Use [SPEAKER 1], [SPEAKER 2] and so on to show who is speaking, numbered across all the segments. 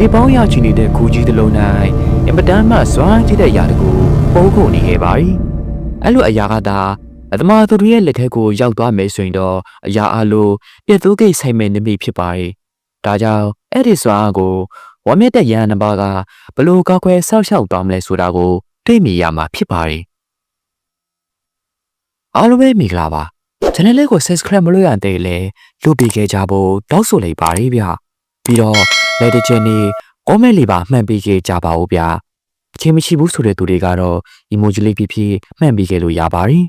[SPEAKER 1] နေပေါင်းရချီနေတဲ့ခူကြီးတစ်လုံး၌အင်မတန်မှစွာကြည့်တဲ့ຢာတကူပုံခုန်နေခဲ့ပါပြီ။အဲ့လိုအရာကသာအတမသူတို့ရဲ့လက်ထက်ကိုရောက်သွားမယ်ဆိုရင်တော့အရာအလိုပြက်သူကိတ်ဆိုင်မဲ့နိမိတ်ဖြစ်ပါရဲ့။ဒါကြောင့်အဲ့ဒီစွာကိုဝမ်မြက်တဲ့ရန်နံပါတ်ကဘလို့ကောက်ခွဲဆောက်ရှောက်သွားမလဲဆိုတာကိုတွေ့မိရမှာဖြစ်ပါရဲ့။အားလုံးပဲမင်္ဂလာပါ။ channel လေးကို subscribe မလုပ်ရသေးလေလို့ပြီးခဲ့ကြဖို့တောက်ဆိုလိုက်ပါရဲ့ဗျ။ပြီးတော့ like တစ်ချက်နဲ့ comment လေးပါမှန်ပေးခဲ့ကြပါဦးဗျအချင်းမရှိဘူးဆိုတဲ့သူတွေကတော့ emoji လေးဖြစ်ဖြစ်မှန်ပေးခဲ့လို့ရပါတယ်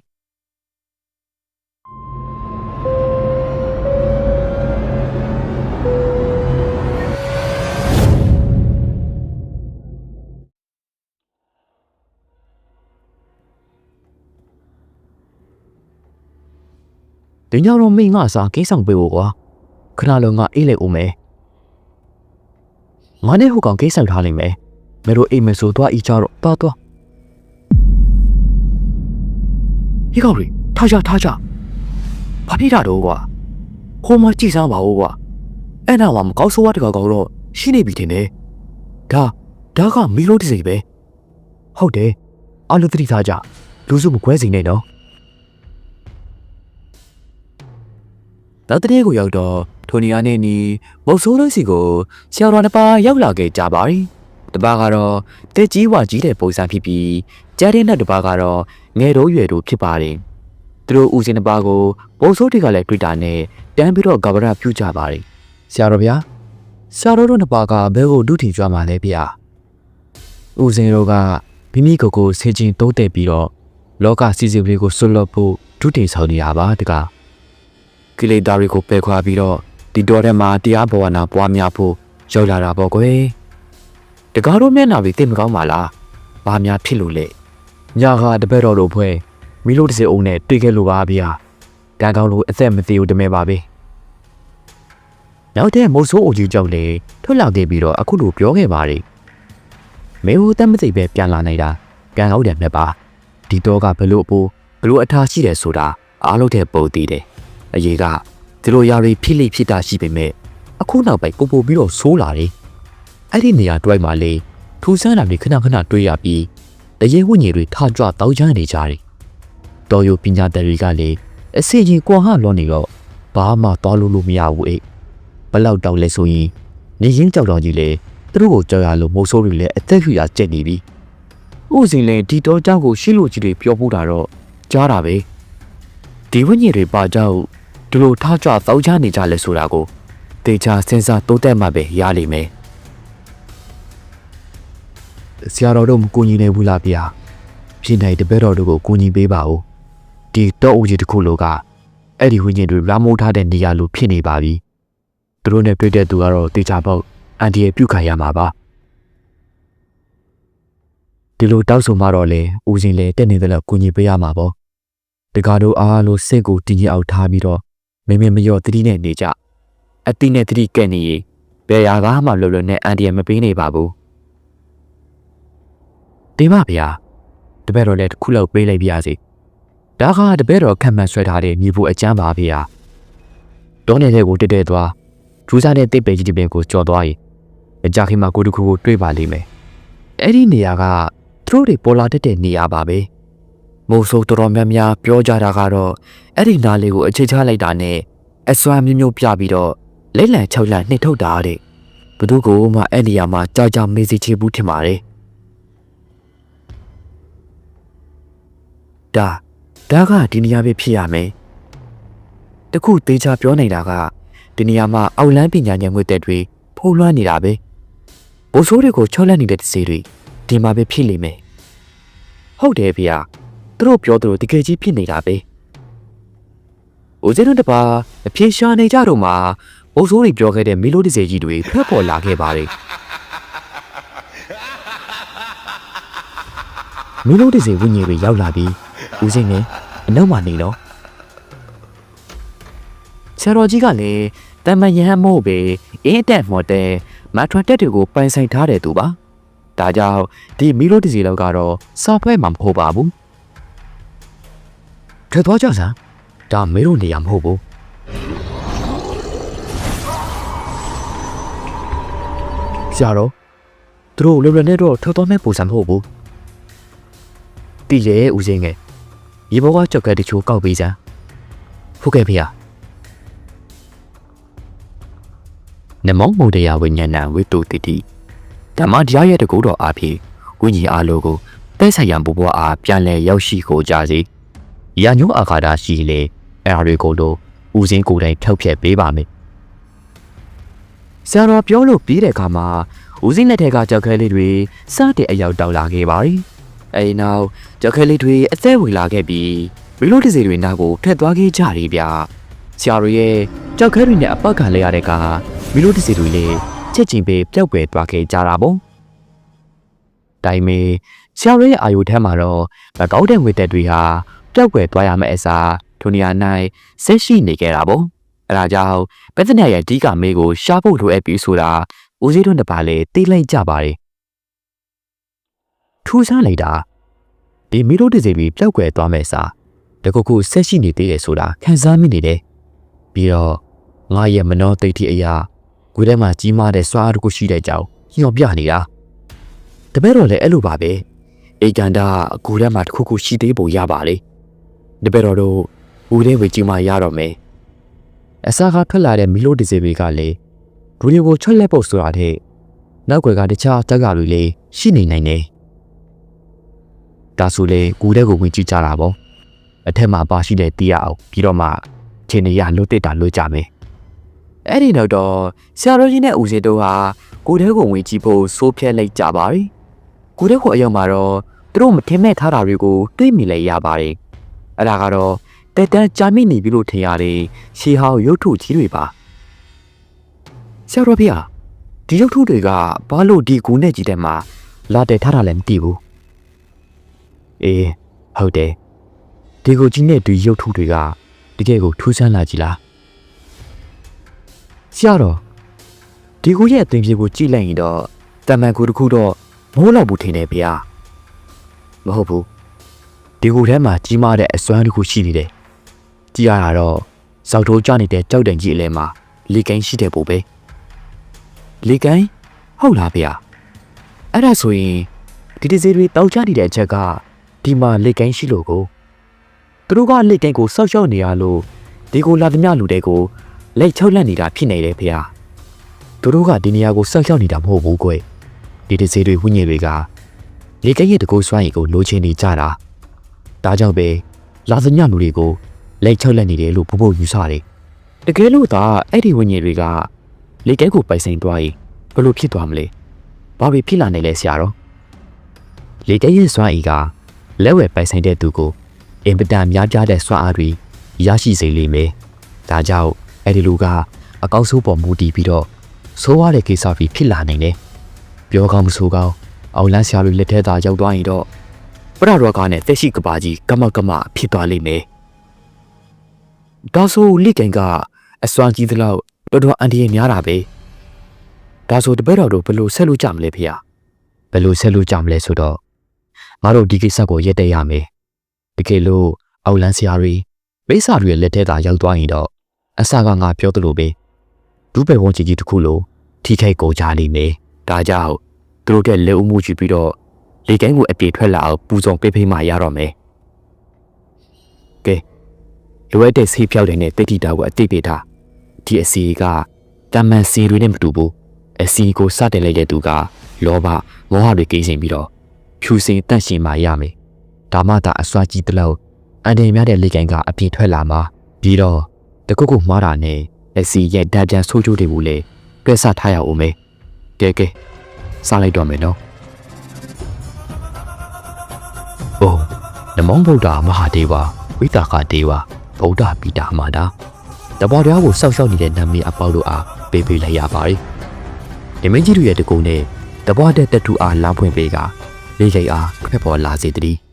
[SPEAKER 1] ဒီညတော့မိငါစားကိဆောင်ပေးဖို့ကွာခဏလုံးကအေးလေဦးမယ် ငါနဲ့ဟိုကောင်ကိဆောင်ထားလိမ့်မယ်မေတို့အိမ်မဆိုတော့အီချတော့တော့တော့ဒီကောင်ရီထားကြထားကြဘာဖြစ်တာတော့ကွာဟိုမှာကြည်စားပါဦးကွာအဲ့နာမှာမကောက်ဆိုးဝါတကောင်ကောင်တော့ရှိနေပြီထင်တယ်ဒါဒါကမီလိုတစ်စိပဲဟုတ်တယ်အလူသတိထားကြလူစုမကွဲစီနဲ့နော် နောက်တနေ့ကိုရောက်တော့ထိုနီယာနဲ့နီမုတ်ဆိုးလို့စီကိုဆရာတော်တစ်ပါးရောက်လာခဲ့ကြပါပြီ။တစ်ပါးကတော့တက်ကြီးဝါကြီးတဲ့ပုံစံဖြစ်ပြီးကြားတဲ့နောက်တစ်ပါးကတော့ငယ်တော့ရွယ်တော့ဖြစ်ပါတယ်။သူတို့ဦးစင်တစ်ပါးကိုမုတ်ဆိုးတွေကလည်းတွေ့တာနဲ့တန်းပြီးတော့ကဗရပြုကြပါတယ်။ဆရာတော်ဗျာဆရာတော်တို့နှစ်ပါးကဘဲကိုဒုထီကြွမှာလဲဗျာ။ဦးစင်တို့ကမိမိကိုယ်ကိုဆင်ကျင်တိုးတက်ပြီးတော့လောကစီစီလေးကိုဆွတ်လွတ်ဖို့ဒုထီဆောင်နေရပါတကား ကိလေသာတွေကိုပယ်ခွာပြီးတော့ဒီတော်ထဲမှာတရားဘောဝနာပွားများဖို့ရောက်လာတာပေါ့ကွယ်တကားတော့မျက်နှာပြီးသိမကောင်းပါလားဘာများဖြစ်လို့လဲညကတပည့်တော်တို့ဖွဲ့မီလို့တစ်စအုံနဲ့တွေ့ခဲ့လို့ပါဗျာတန်ကောင်းလို့အသက်မသေးဘူးတမဲပါပဲနောက်တဲ့မုတ်ဆိုးအိုကြီးကြောက်လေထွက်လာခဲ့ပြီးတော့အခုလိုပြောခဲ့ပါတယ်မေဟိုတတ်မသိပဲပြန်လာနေတာကံကောက်တယ်မြတ်ပါဒီတော့ကဘလို့အပိုးဘလို့အထားရှိတယ်ဆိုတာအားလုံးတဲ့ပုံတည်တယ် အရေးကဒီလိုယာရီဖြစ်လိဖြစ်တာရှိပေမဲ့အခုနောက်ပိုင်းပိုပိုပြီးတော့ဆိုးလာတယ်။အဲ့ဒီနေရာတွိုက်မှာလေထူဆန်းတာတွေခဏခဏတွေ့ရပြီးတရေဝဉ္ကြီးတွေထကြွတောက်ချမ်းနေကြတယ်။တော်ယိုပညာတရီကလေအစီရင်ကွာဟလွန်နေတော့ဘာမှသွားလို့လို့မရဘူးအေး။ဘလောက်တောက်လဲဆိုရင်နေရင်းကြောက်တော်ကြီးလေသူတို့ကိုကြောက်ရလို့မုတ်ဆိုးတွေလည်းအသက်ဖြူရကျက်နေပြီ။ဥစဉ်လည်းဒီတော့ကြောက်ကိုရှိလို့ကြီးတွေပြောဖို့တာတော့ကြားတာပဲ။ဒီဝဉ္ကြီးတွေပါကြောက် ဒီလိုထားကြတောက်ချနေကြလဲဆိုတာကိုတေချာစဉ်းစားတိုးတက်မှပဲရလိမ့်မယ်ဆရာတော်တို့မကူညီနိုင်ဘူးလားဗျာဖြစ်နိုင်တပည့်တော်တို့ကိုကူညီပေးပါဦးဒီတော့ဦးကြီးတစ်ခုလိုကအဲ့ဒီဝိညာဉ်တွေလာမိုးထားတဲ့နေရာလိုဖြစ်နေပါပြီသူတို့နဲ့တွေ့တဲ့သူကတော့တေချာပေါ့အန်ဒီရဲ့ပြုတ်ခံရမှာပါဒီလိုတောက်ဆိုမှတော့လေဦးစင်လေတက်နေတယ်လို့ကူညီပေးရမှာပေါ့တကားတို့အားလို့စိတ်ကိုတည်ငြိမ်အောင်ထားပြီးတော့ မင်းမင်းမရော့တတိနဲ့နေကြအတိနဲ့တတိကဲ့နေရင်ဘယ်ရာကားမှလွယ်လွယ်နဲ့အန်တီရမပေးနေပါဘူးတင်ပါဗျာတပည့်တော်လည်းတစ်ခုလောက်ပေးလိုက်ပါရစေဒါကတပည့်တော်ခံမှန်ဆွဲထားတဲ့မြေဖို့အကျမ်းပါဗျာတောနေတဲ့ကိုတက်တက်သွားထူးဆန်းတဲ့တိတ်ပေကြီးတစ်ပင်ကိုကြော်သွားရင်အကြခင်မှာကိုတစ်ခုကိုတွေ့ပါလိမ့်မယ်အဲ့ဒီနေရာကသူတို့တွေပေါ်လာတတ်တဲ့နေရာပါပဲ မိုးဆိုးတော်တော်များများပြောကြတာကတော့အဲ့ဒီနားလေးကိုအခြေချလိုက်တာနဲ့အစွမ်းမျိုးမျိုးပြပြီးတော့လက်လံ၆လံနှိပ်ထုတ်တာတဲ့ဘသူကမှအဲ့ဒီနေရာမှာကြောက်ကြောက်မေးစီချေဘူးထင်ပါတယ်ဒါဒါကဒီနေရာပဲဖြစ်ရမယ်တခုသေးချာပြောနေတာကဒီနေရာမှာအောက်လန်းပညာဉာဏ်ငွေတက်တွေဖုံးလွှမ်းနေတာပဲဘိုးဆိုးတွေကိုချောလက်နေတဲ့တစေတွေဒီမှာပဲဖြစ်လိမ့်မယ်ဟုတ်တယ်ဗျာ သူတို့ပြောသူတို့တကယ်ကြီးဖြစ်နေတာပဲ။ဦးဇင်းတို့တပါအပြေရှာနေကြတော့မှဘိုးဆိုးတွေပြောခဲ့တဲ့မီလိုဒီဇယ်ကြီးတွေဖက်ပေါ်လာခဲ့ပါတယ်။မီလိုဒီဇယ်ဝိညာဉ်တွေရောက်လာပြီးဦးဇင်းနဲ့အနောက်မှာနေတော့ဆရာတော်ကြီးကလည်းတမန်ရဟန်းမို့ပဲအင်းတက်မော်တယ်မထွန်တက်တွေကိုပိုင်ဆိုင်ထားတဲ့သူပါ။ဒါကြောင့်ဒီမီလိုဒီဇယ်လောက်ကတော့စော်ဖဲမှာမဟုတ်ပါဘူး။ ထွက်သွားကြစမ်းဒါမေတို့နေရမဟုတ်ဘူးဆဆရာတော်သူတို့လွယ်လွယ်နဲ့တော့ထောက်တော်မဲ့ပုံစံမဟုတ်ဘူးတည်ရဲ့ဦးစင်းငယ်ရေဘောကကြောက်ကတချို့ကောက်ပေးစမ်းဟုတ်ကဲ့ဖေဟာနမောမုန်တရားဝိညာဏဝိတုတိတိဓမ္မတရားရဲ့တကူတော်အားဖြင့်ဝိညာဉ်အားလုံးကိုတဲ့ဆိုင်ရန်ဘဘွားအားပြန်လဲရောက်ရှိကိုကြစေ ရာညုအာခါတာရှိလေအဲ့ဒါတွေကိုတော့ဦးစင်းကိုယ်တိုင်ဖြောက်ဖျက်ပေးပါမယ်ဆရာတော်ပြောလို့ပြီးတဲ့အခါမှာဦးစင်းလက်ထက်ကကြောက်ခဲလေးတွေစတဲ့အရောက်တောက်လာခဲ့ပါပြီအဲဒီနောက်ကြောက်ခဲလေးတွေအသက်ဝင်လာခဲ့ပြီးမီလိုတစီတွေနားကိုထွက်သွားခဲ့ကြတယ်ဗျဆရာတော်ရဲ့ကြောက်ခဲတွေနဲ့အပတ်ခံလိုက်ရတဲ့ကမီလိုတစီတွေလည်းချက်ချင်းပဲပျောက်ကွယ်သွားခဲ့ကြတာပေါ့တိုင်မေဆရာရဲ့အာယုထဲမှာတော့မကောက်တဲ့ငွေတက်တွေဟာ ပျောက်ကွယ်သွားရမယ့်အစားထိုနေရာ၌ဆက်ရှိနေခဲ့တာပေါ့အဲဒါကြောင့်ပက်သနရဲ့အဓိကမေးကိုရှားဖို့လိုအပ်ပြီးဆိုတာဦးစီးတို့နှစ်ပါးလည်းသိလိုက်ကြပါတယ်ထူးဆန်းလိုက်တာဒီမီရိုတစီပြီးပျောက်ကွယ်သွားမယ့်စားတခုခုဆက်ရှိနေသေးတယ်ဆိုတာခံစားမိနေတယ်ပြီးတော့ငါရဲ့မနောသိတိအရာကိုယ်ထဲမှာကြီးမားတဲ့စွာအားတစ်ခုရှိတဲ့ကြောင်ညှော်ပြနေတာတပည့်တော်လည်းအဲ့လိုပါပဲအေကန်တာကိုယ်ထဲမှာတစ်ခုခုရှိသေးပုံရပါလေ တပည့်တော်တို့ဦးထဲဝေကြီးမှရတော့မယ်အစာကထွက်လာတဲ့မီလိုဒီဇယ်ဘေကလည်းဒူလီကိုချွတ်လက်ဖို့ဆိုတာတဲ့နောက်ွယ်ကတခြားတက်ကလူလေးရှိနေနိုင်တယ်ဒါဆိုလေကူတဲ့ကိုဝင်ကြည့်ကြတာပေါ့အထက်မှာပါရှိတဲ့တီးရအောင်ပြီးတော့မှချင်းနေရလွတ်တက်တာလွတ်ကြမယ်အဲ့ဒီတော့တော့ဆရာတော်ကြီးနဲ့ဦးစင်တို့ဟာကိုတဲ့ကိုဝင်ကြည့်ဖို့စိုးဖြတ်လိုက်ကြပါပြီကိုတဲ့ကိုအရောက်မှာတော့သူတို့မထင်မဲ့ထားတာတွေကိုတွေးမိလိုက်ရပါတယ် အဲ့ဒါကတော့တက်တန်းကြာမိနေပြီလို့ထင်ရတယ်ရှေးဟောင်းရုပ်ထုကြီးတွေပါဆရာတော်ဖေဟာဒီရုပ်ထုတွေကဘာလို့ဒီကူနဲ့ကြီးတဲ့မှာလာတယ်ထားတာလည်းမသိဘူးအေးဟုတ်တယ်ဒီကိုကြီးနဲ့ဒီရုပ်ထုတွေကတကယ်ကိုထူးဆန်းလာကြည်လားဆရာတော်ဒီကိုရဲ့အသွင်ပြေကိုကြည့်လိုက်ရင်တော့တမန်ကူတစ်ခုတော့မဟုတ်တော့ဘူးထင်တယ်ဗျာမဟုတ်ဘူး ဒီကိုထဲမှာကြီးမားတဲ့အစွမ်းတစ်ခုရှိနေတယ်ကြည့်ရတာတော့ဇောက်ထိုးကျနေတဲ့ကြောက်တန်ကြီးအလဲမှာလေကိုင်းရှိတဲ့ပုံပဲလေကိုင်းဟုတ်လားဗျာအဲ့ဒါဆိုရင်ဒီဒီစီတွေတောက်ချနေတဲ့အချက်ကဒီမှာလေကိုင်းရှိလို့ကိုသူတို့ကလေကိုင်းကိုစောက်ရှောက်နေရလို့ဒီကိုလာသမျှလူတွေကိုလက်ချုပ်လက်နေတာဖြစ်နေတယ်ဗျာသူတို့ကဒီနေရာကိုစောက်ရှောက်နေတာမဟုတ်ဘူးကွဒီဒီစီတွေဝိညာဉ်တွေကလေကိုင်းရဲ့တကူစွမ်းရည်ကိုလိုချင်နေကြတာ ဒါကြောင့်ပဲလာသမျှလူတွေကိုလက်ချုပ်လက်နေတယ်လို့ဘိုးဘိုးယူဆတယ်။တကယ်လို့သာအဲ့ဒီဝိညာဉ်တွေကလေကဲကိုပိုင်ဆိုင်သွားရင်ဘယ်လိုဖြစ်သွားမလဲ။ဘာဖြစ်ဖြစ်လာနိုင်လဲဆရာတော်။လေကဲရဲ့စွမ်းအီကလက်ဝဲပိုင်ဆိုင်တဲ့သူကိုအင်ပတန်များပြားတဲ့စွမ်းအားတွေရရှိစေလိမ့်မယ်။ဒါကြောင့်အဲ့ဒီလူကအကောက်ဆိုးပေါ်မူတည်ပြီးတော့ဆိုးရတဲ့ကိစ္စတွေဖြစ်လာနိုင်တယ်။ပြောကောင်းမဆိုကောင်းအောင်လန်းဆရာလူလက်ထဲသာရောက်သွားရင်တော့ ပရရောကနဲ့တက်ရှိကပါကြီးကမကမဖြစ်သွားလိမ့်မယ်။ဒါဆိုလိကန်ကအစွမ်းကြီးသလောက်တော်တော်အန်ဒီရဲ့များတာပဲ။ဒါဆိုတပည့်တော်တို့ဘယ်လိုဆက်လို့ကြမလဲဖေ။ဘယ်လိုဆက်လို့ကြမလဲဆိုတော့ငါတို့ဒီကိစ္စကိုရက်တဲ့ရမယ်။တကယ်လို့အောက်လန်းဆရာတွေမိစ္ဆာတွေရဲ့လက်ထဲသာရောက်သွားရင်တော့အစကငါပြောသလိုပဲဒူးပဲဝန်းကြီးကြီးတစ်ခုလိုထိခိုက်ကိုကြလိမ့်မယ်။ဒါကြောင့်သူတို့တဲ့လက်ဦးမှုကြည့်ပြီးတော့ လေကန်းကိုအပြေထွက်လာအောင်ပူဇော်ပေးဖိမှရတော့မယ်။ကဲလိုအပ်တဲ့ဆေးဖြောက်တဲ့နဲ့တိတ်တိတာကိုအတိတ်ပေးတာဒီအစီကတမန်စီတွေနဲ့မတူဘူး။အစီကိုစတင်လိုက်တဲ့သူကလောဘမောဟတွေကိစ္စင်ပြီးတော့ဖြူစင်တန့်ရှင်မှရမယ်။ဒါမှသာအစွာကြီးတလို့အန်တယ်များတဲ့လေကန်းကအပြေထွက်လာမှာပြီးတော့တကုတ်ကုမှားတာနဲ့လက်စီရဲ့ဓာတ်ပြန်ဆိုးချိုးတွေကိုလည်းတွဲဆထားရအောင်မယ်။ကဲကဲစားလိုက်တော့မယ်နော်။ နမောဗုဒ္ဓမဟာဒေဝဝိတာကဒေဝဗုဒ္ဓပိတာမာတာတဘောတရားကိုစောက်ရှောက်နေတဲ့နာမည်အပေါက်တို့အားပေးပေးလိုက်ရပါတယ်။ဒီမင်းကြီးတို့ရဲ့တကူနဲ့တဘောတဲ့တတူအားလမ်းဖွင့်ပေးကလေးရိတ်အားဖက်ပေါ်လာစေတည်း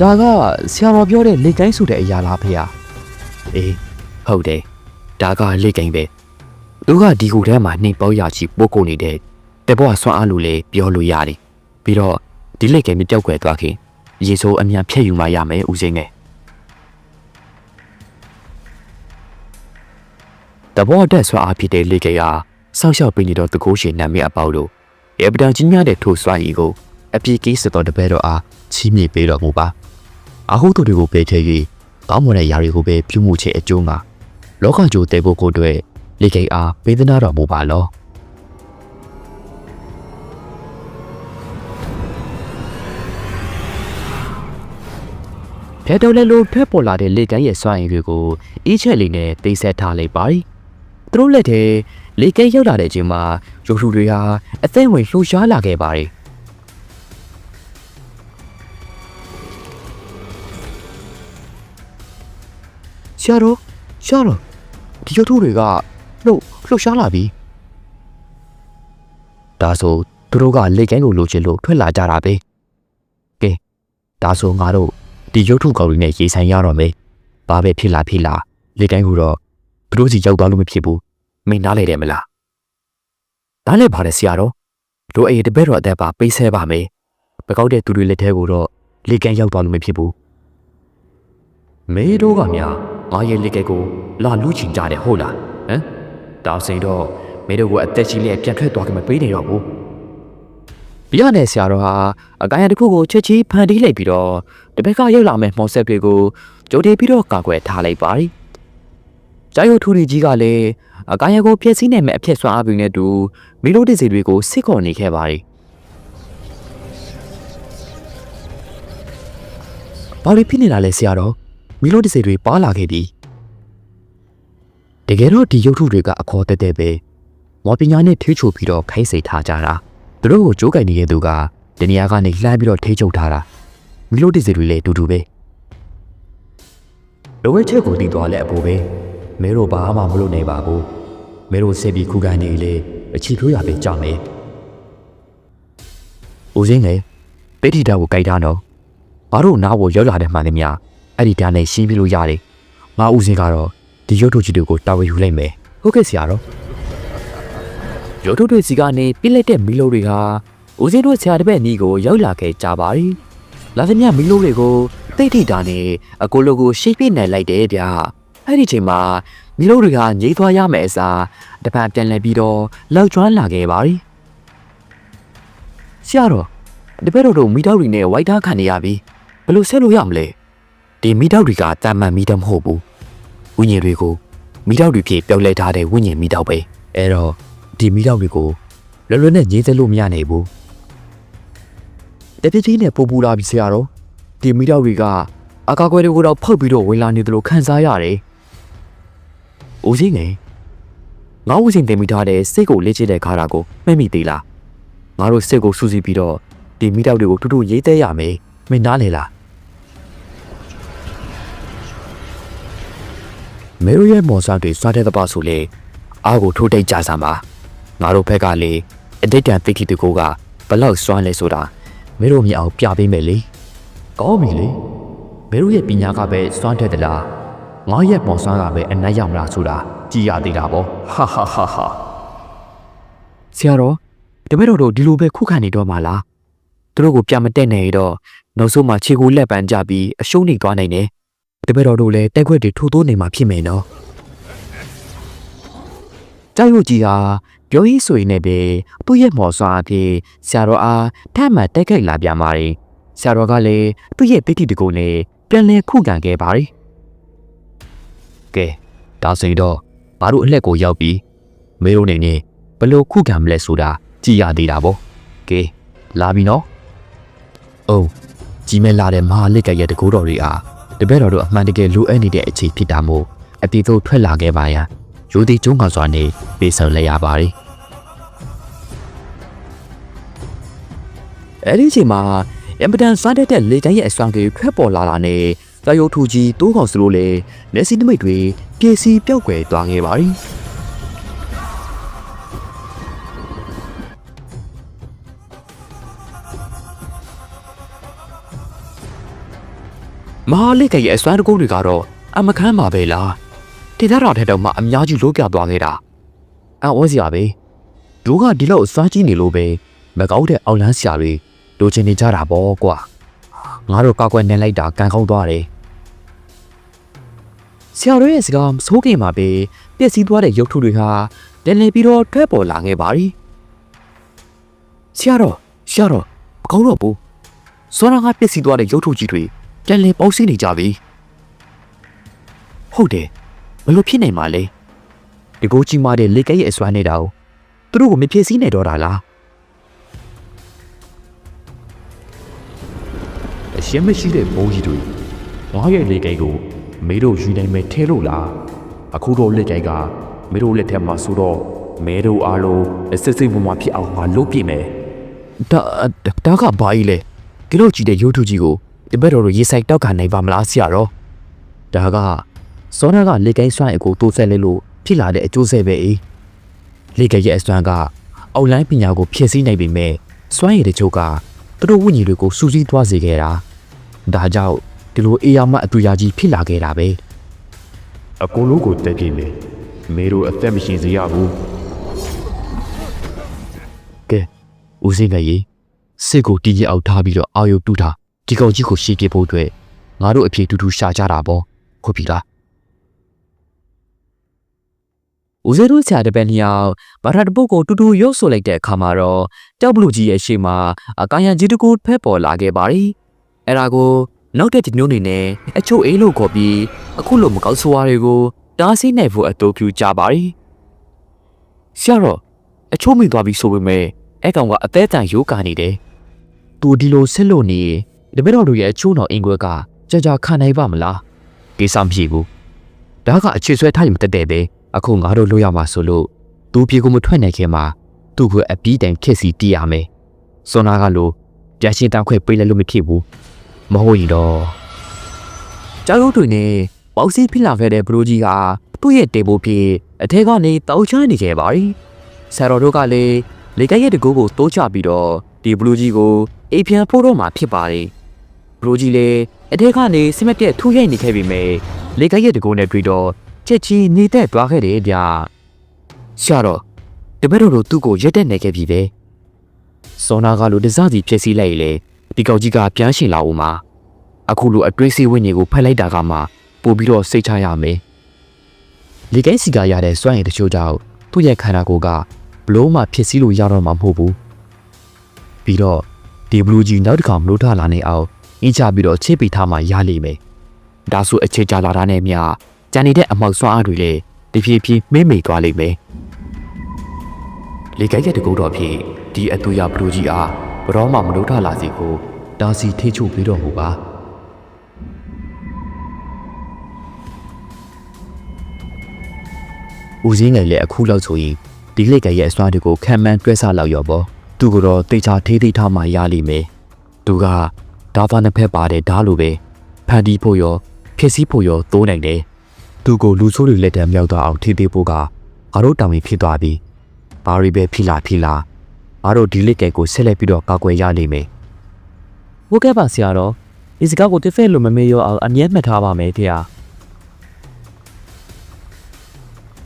[SPEAKER 1] ဒါကဆရာတော်ပြောတဲ့လေကိုင်းဆိုတဲ့အရာလားဖေဟာအေးဟုတ်တယ်ဒါကလေကိုင်းပဲသူကဒီကူထဲမှာနှိမ်ပေါရချီပိုးကုန်နေတဲ့တတဲ့ဘောကဆွမ်းအားလို့လေပြောလို့ရတယ်ပြီးတော့ဒီလက်ကဲမပြောက်ွယ်သွားခင်ရေဆိုးအမြန်ဖြည့်ယူမှရမယ်ဦးစင်းငယ်တဘောတက်ဆွမ်းအားဖြစ်တဲ့လက်ကဲကစောက်ရှောက်ပေးနေတော့တကိုးရှင်နာမည်အပေါက်လို့ရပဒံကြီးများတဲ့ထိုးစွမ်းရည်ကိုအပြေးကိစ္စတော်တပည့်တော်အားချီးမြှင့်ပေးတော်မူပါ အဟုသူတွေကိုပေးထည့်၍ကောင်းမွန်တဲ့ຢာတွေကိုပဲပြုမှုခြင်းအကျိုးငါလောကကြိုတဲ့ဖို့ကိုအတွက်လေကိအားပေးသနာတော်မူပါလောဖဲတော်လည်းလို့ထွက်ပေါ်လာတဲ့လေကန်းရဲ့စွမ်းရည်တွေကိုအီးချက်လေးနဲ့သိဆက်ထားလိုက်ပါသူတို့လက်ထဲလေကန်းရောက်လာတဲ့အချိန်မှာရုပ်ထုတွေဟာအသိဝင်လှူရှားလာခဲ့ပါတယ် ဆရာတော်ဆရာတော်ဒီရုပ်ထုတွေကလှုပ်လှုပ်ရှားလာပြီဒါဆိုသူတို့ကလေကန်းကိုလိုချင်လို့ထွက်လာကြတာပဲကဲဒါဆိုငါတို့ဒီရုပ်ထုကောင်တွေနဲ့ရေဆိုင်ရတော့မယ်ဘာပဲဖြစ်လာဖြစ်လာလေကန်းကိုတော့သူတို့စီရောက်သွားလို့မဖြစ်ဘူးမင်းနားလေတယ်မလားနားလေပါတယ်ဆရာတော်တို့အေးတပည့်တော်အသက်ပါပေးဆဲပါမယ်မကောက်တဲ့သူတွေလက်ထဲကိုတော့လေကန်းရောက်သွားလို့မဖြစ်ဘူးမေတို့ကများ ငါရဲ့လက်ကဲကိုလာလူချင်ကြတယ်ဟုတ်လားဟမ်ဒါစိန်တော့မေတို့ကိုအသက်ကြီးလေးပြန်ထွက်သွားကြမပေးနေတော့ဘူးပြရတဲ့ဆရာတော်ဟာအကိုင်ရတစ်ခုကိုချက်ချီဖန်တီးလိုက်ပြီးတော့တပည့်ကရောက်လာမဲ့မော်ဆက်တွေကိုကြိုတင်ပြီးတော့ကာကွယ်ထားလိုက်ပါရီကျာယုထူရီကြီးကလည်းအကိုင်ရကိုဖျက်ဆီးနိုင်မဲ့အဖြစ်ဆွမ်းအားပြုနေတူမီလိုတစ်စီတွေကိုစစ်ခေါ်နေခဲ့ပါရီဘာလို့ဖြစ်နေတာလဲဆရာတော် မီလိုတစ်စီတွေပါလာခဲ့ပြီတကယ်တော့ဒီရုပ်ထုတွေကအခေါ်တက်တဲ့ပဲမော်ပညာနဲ့ထိချိုပြီးတော့ခိုင်းစိတ်ထားကြတာသူတို့ကိုကြိုးကင်နေတဲ့သူကတနေရာကနေလှမ်းပြီးတော့ထိချုပ်ထားတာမီလိုတစ်စီတွေလည်းအတူတူပဲလိုဝဲချက်ကိုတီးသွားလဲအပေါ်ပဲမဲတို့ဘာမှမလုပ်နိုင်ပါဘူးမဲတို့ဆက်ပြီးခုခံနေလေအချီထိုးရပဲကြောက်မယ်ဦးစင်းလေပိဋိတာကိုကြိုက်တာနော်ဘာလို့နားကိုရောက်လာတဲ့မှန်တယ်များ အဲ့ဒီတန်းနဲ့ရှင်းပြလို့ရတယ်ငါဦးစင်းကတော့ဒီရုပ်ထုကြီးတွေကိုတာဝန်ယူလိုက်မယ်ဟုတ်ကဲ့ဆရာတော်ရုပ်ထုတွေစီကနေပြစ်လိုက်တဲ့မီလိုတွေဟာဦးစင်းတို့ဆရာတပည့်နီးကိုရောက်လာခဲ့ကြပါပြီလာသမျှမီလိုတွေကိုတိတ်ထိတာနဲ့အကိုလိုကိုရှိပြနိုင်လိုက်တယ်ဗျာအဲ့ဒီချိန်မှာမီလိုတွေကငြိမ်းသွားရမယ်အစားတပတ်ပြန်လဲပြီးတော့လောက်ကျွမ်းလာခဲ့ပါပြီဆရာတော်တပည့်တော်တို့မိတောက်တွေနဲ့ဝိုက်ထားခံနေရပြီဘယ်လိုဆက်လို့ရမလဲ ဒီမိတောက်တွေကတာမန်မိတောက်မဟုတ်ဘူးဝိညာဉ်တွေကိုမိတောက်တွေဖြစ်ပြောင်းလဲထားတဲ့ဝိညာဉ်မိတောက်ပဲအဲ့တော့ဒီမိတောက်တွေကိုလွယ်လွယ်နဲ့ငြိမ်းသက်လို့မရနိုင်ဘူးတပြည့်ပြည့်နဲ့ပူပူလာပြီဆရာတော်ဒီမိတောက်တွေကအကာကွယ်တွေကိုတော့ဖုတ်ပြီးတော့ဝင်လာနေတယ်လို့ခံစားရတယ်။အိုးကြီးငယ်ငါ့ဝစဉ်တင်မိထားတဲ့စိတ်ကိုလေ့ကျင့်တဲ့ခါတာကိုမှတ်မိသေးလား။ငါတို့စိတ်ကိုစူးစီးပြီးတော့ဒီမိတောက်တွေကိုတူတူရေးသေးရမယ်။မင်းနားလေလား။ မေရိုရဲ့မော်ဆာတွေစားတဲ့တပါဆိုလေအားကိုထိုးတိတ်ကြစမ်းပါ။ငါတို့ဘက်ကလေအတိတ်တန်သိခိတကိုကဘလောက်စွမ်းလဲဆိုတာမေရိုမြင်အောင်ပြပေးမယ်လေ။ကောင်းပြီလေ။မေရိုရဲ့ပညာကပဲစွမ်းတဲ့တလား။ငါရဲ့မော်ဆာကပဲအနက်ရောက်မလားဆိုတာကြည်ရသေးတာပေါ့။ဟာဟာဟာဟာ။ဆရာတော်တပည့်တော်တို့ဒီလိုပဲခုခံနေတော့မှာလား။သူတို့ကိုပြမတက်နေတော့နောက်ဆုံးမှခြေကိုလက်ပန်းကြပြီးအရှုံးနေသွားနိုင်တယ်။ တပည့်တော်တို့လည်းတက်ခွက်တွေထိုးထိုးနေမှာဖြစ်မယ်နော်။ကြောက်ရွံ့ကြီးဟာပြောရေးဆိုရင်လည်းပဲသူ့ရဲ့မော်ဆွာအဖြစ်ဆရာတော်အားထပ်မံတက်ခိုက်လာပြန်ပါတယ်ဆရာတော်ကလည်းသူ့ရဲ့ပိဋိတကုံနဲ့ပြန်လည်ခုခံခဲ့ပါတယ်ကဲဒါဆိုရင်တော့ဘာလို့အလှက်ကိုရောက်ပြီးမေတို့နေနေဘလို့ခုခံမလဲဆိုတာကြည်ရသေးတာပေါ့ကဲလာပြီနော်အုံးကြီးမဲလာတဲ့မဟာလက်ကရဲ့တကူတော်တွေအား တပည့်တော်တို့အမှန်တကယ်လိုအပ်နေတဲ့အချိန်ဖြစ်တာမို့အပြေသို့ထွက်လာခဲ့ပါရန်ရိုဒီကျုံးကစွာနေပေးဆောင်လိုက်ရပါတယ်အဲ့ဒီအချိန်မှာအင်ပဒန်စားတဲ့တဲ့လေတိုင်းရဲ့အစွမ်းကြီးထွက်ပေါ်လာတာနဲ့သရုပ်ထူကြီးတိုးကောင်စလို့လေလက်စီနမိတ်တွေပြေစီပြောက်ွယ်သွားခဲ့ပါပြီ မဟာလက်ကရဲ့အစွမ်းတကုန်းတွေကတော့အမခမ်းပါပဲလားဒေသတော်ထက်တော့မှအများကြီးလိုးပြသွားခဲ့တာအံ့ဩစရာပဲတို့ကဒီလောက်အစားကြီးနေလို့ပဲမကောက်တဲ့အောက်လန်းဆရာတွေလိုချင်နေကြတာပေါ့ကွာငါတို့ကောက်ကွက်နေလိုက်တာကန်ကောင်းသွားတယ်ဆရာတို့ရဲ့စကားမစိုးခင်မှာပဲပျက်စီးသွားတဲ့ရုပ်ထုတွေဟာလည်းလည်းပြီးတော့ထွက်ပေါ်လာခဲ့ပါပြီဆရာတော်ဆရာတော်မကောင်းတော့ဘူးစောနာကပျက်စီးသွားတဲ့ရုပ်ထုကြီးတွေ ပြန်လည်ပေါင်းစည်းနေကြပြီဟုတ်တယ်ဘယ်လိုဖြစ်နိုင်မှာလဲဒီကိုကြီးမားတဲ့လေကဲ့ရဲ့အစွမ်းနေတာကိုသူတို့ကိုမဖြစ်စည်းနေတော့တာလားအရှင်းမရှိတဲ့ဘုံကြီးတွေငါရဲ့လေကဲ့ကိုမေတို့ယူနိုင်မယ်ထဲလို့လားအခုတော့လေကဲ့ကမေတို့လက်ထက်မှာဆိုတော့မဲတို့အားလုံးအစစ်စစ်မမဖြစ်အောင်ငါလုပ်ပြမယ်ဒါဒါကဘာကြီးလဲဒီလိုကြည့်တဲ့ရုပ်ထုကြီးကို ဒီဘက်တော်တို့ရေဆိုင်တောက်ခံနိုင်ပါမလားဆရာတော်ဒါကစောနာကလေကဲ့စွမ်းအကိုတိုးဆက်လဲလို့ဖြစ်လာတဲ့အကျိုးဆက်ပဲအေးလေကရဲ့အစွမ်းကအောက်လိုင်းပညာကိုဖြည့်ဆည်းနိုင်ပေမဲ့စွမ်းရည်တချို့ကသူတို့ဝိညာဉ်တွေကိုစူးစီးသွားစေခဲ့တာဒါကြောင့်ဒီလိုအေးရမအတူရကြီးဖြစ်လာခဲ့တာပဲ
[SPEAKER 2] အကုန်လုံးကိုတက်ပြင်းမယ်မေတို့အသက်မရှင်စေရဘူး
[SPEAKER 1] ကဲဦးစင်းကရေးစစ်ကိုတီးရအောင်ထားပြီးတော့အာယုတူးထား ဒီကောင်ကြီးကိုရှေ့ပြဖို့အတွက်ငါတို့အဖြေတူတူရှာကြတာပေါ့ဟုတ်ပြီလားဦးဇေတို့ဆရာတပည့်နှစ်ယောက်ဘာသာတပုတ်ကိုတူတူရုပ်ဆိုလိုက်တဲ့အခါမှာတော့တောက်ဘလူကြီးရဲ့ရှေ့မှာအကာယံကြီးတကူဖက်ပေါ်လာခဲ့ပါရီအဲ့ဒါကိုနောက်တဲ့ဒီမျိုးနေနဲ့အချို့အေးလို့ခေါ်ပြီးအခုလိုမကောက်ဆိုးဝါးတွေကိုတားဆီးနိုင်ဖို့အတိုးပြုကြပါရီဆရာတော့အချို့မိသွားပြီဆိုပေမဲ့အဲ့ကောင်ကအသေးတန်ရိုးကာနေတယ်သူဒီလိုဆက်လို့နေရင် တပည့်တော်တို့ရဲ့အချို့တော်အင်ကွက်ကကြာကြာခံနိုင်ပါမလားကိစ္စမရှိဘူးဒါကအခြေဆွဲထားရင်မတက်တဲ့ပဲအခုငါတို့လို့ရမှာဆိုလို့သူပြေကိုမထွက်နိုင်ခင်မှာသူ့ကိုအပီးတိုင်ခက်စီတီးရမယ်စွန်နာကလို့ပြရှင်းတောက်ခွဲပေးလိုက်လို့မဖြစ်ဘူးမဟုတ်ရင်တော့ကျောက်ရုပ်တွေနဲ့ပေါက်စီဖိလာခဲ့တဲ့ဘရိုကြီးကသူ့ရဲ့တေဘိုဖြစ်အထက်ကနေတောက်ချမ်းနေခဲ့ပါ යි ဆရာတော်တို့ကလည်းလေကရဲ့တကူကိုတိုးချပြီးတော့ဒီဘလူးကြီးကိုအိပ်ပြန်ဖို့တော့မှာဖြစ်ပါတယ် ဘလူးကြီးလည်းအထက်ကနေစမက်ပြက်ထူးရိုက်နေခဲ့ပြီမဲ့လေကရဲ့တကူနဲ့တွေ့တော့ချက်ချင်းနေတဲ့တွားခဲ့တယ်ဗျဆရာတော်တပည့်တော်တို့သူ့ကိုရက်တက်နေခဲ့ပြီပဲစောနာကလိုတစားစီဖြစ်စီလိုက်လေဒီကောင်ကြီးကပြန်ရှင်လာဦးမှာအခုလိုအတွင်းစီဝိညာဉ်ကိုဖက်လိုက်တာကမှပို့ပြီးတော့စိတ်ချရမယ်လေကဲစီကရတဲ့စွန့်ရည်တချို့ကြောင့်သူ့ရဲ့ခန္ဓာကိုယ်ကဘလို့မှဖြစ်စည်းလို့ရတော့မှာမဟုတ်ဘူးပြီးတော့ဒီဘလူးကြီးနောက်တစ်ခါမလို့ထလာနေအောင် အင်းချပြီးတော့ချစ်ပီထားမှရလိမ့်မယ်ဒါဆိုအခြေချလာတာနဲ့မြကြံနေတဲ့အမောက်စွမ်းအားတွေလည်းတဖြည်းဖြည်းမေ့မေ့သွားလိမ့်မယ်လေကဲကဲတကူတော်ဖြစ်ဒီအတူရဘလူးကြီးအားဘရောမှမလို့ထလာစီကိုတာစီထိချုပ်ပြီးတော့မူပါဦးစင်းငယ်လည်းအခုလောက်ဆိုရင်ဒီလက်ကရဲ့အစွမ်းတွေကိုခံမှန်းတွဲဆလောက်ရောပေါ့သူကတော့တေချာသေးသေးထားမှရလိမ့်မယ်သူက ဒါသာနှစ်ဖက်ပါတယ်ဓာလိုပဲဖန်တီးဖို့ရောဖြစ်စည်းဖို့ရောတိုးနိုင်တယ်သူကိုလူဆိုးတွေလက်တံမြောက်သွားအောင်ထိသေးဖို့ကငါတို့တောင်းရင်ဖြစ်သွားပြီဘာရီပဲဖိလာဖိလာငါတို့ဒီလက်ကကိုဆက်လက်ပြီးတော့ကာကွယ်ရလိမ့်မယ်ဟုတ်ကဲ့ပါဆရာတော်ဒီစကားကိုတစ်ဖက်လို့မမေ့ရောအောင်အမြဲမှတ်ထားပါမယ်ဖေဟာ